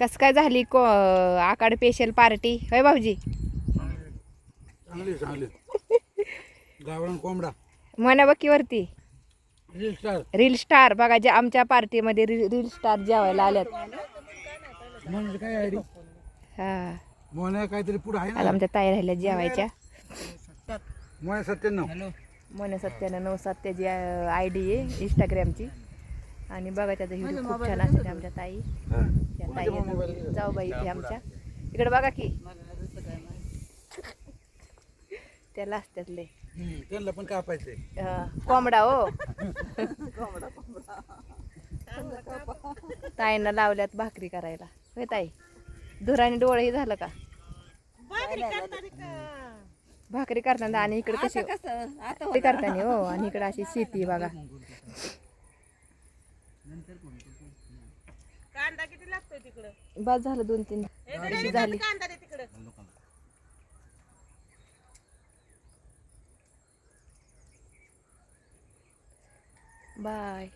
कस काय झाली को आकाड स्पेशल पार्टी होय भाऊजी? चांगली चांगली. गावरान कोंबडा. म्हणा बकी वरती रील स्टार रील स्टार बघा जे आमच्या पार्टीमध्ये रील रील स्टार जेवायला आल्यात. म्हणजे काय आयडी हा. मोन्या काहीतरी पुढं आहे आज ना आमच्या ताई राहिल्या जेवायच्या. मोन्या सत्त्याण्णव मन सत्त्याण्णव नऊ सात त्याची आय डी आहे इंस्टाग्रामची आणि बघा त्याचा व्हिडिओ खूप छान असते आमच्या ताई. हा. त्या ताई जाऊ बाई इथे आमच्या. इकडे बघा की. त्याला असत्यातले त्यांना पण कापायचंय. अं, कोंबडा हो. ताईनं लावल्यात भाकरी करायला. होय ताई? धुराने डोळे झालं का? भाकरी करताना आणि इकडे कशी करताना हो आणि इकडे अशी शेती बघा. कांदा किती लागतोय तिकडं? बस झालं दोन तीन. झाली. कांदा दे तिकडं. बाय.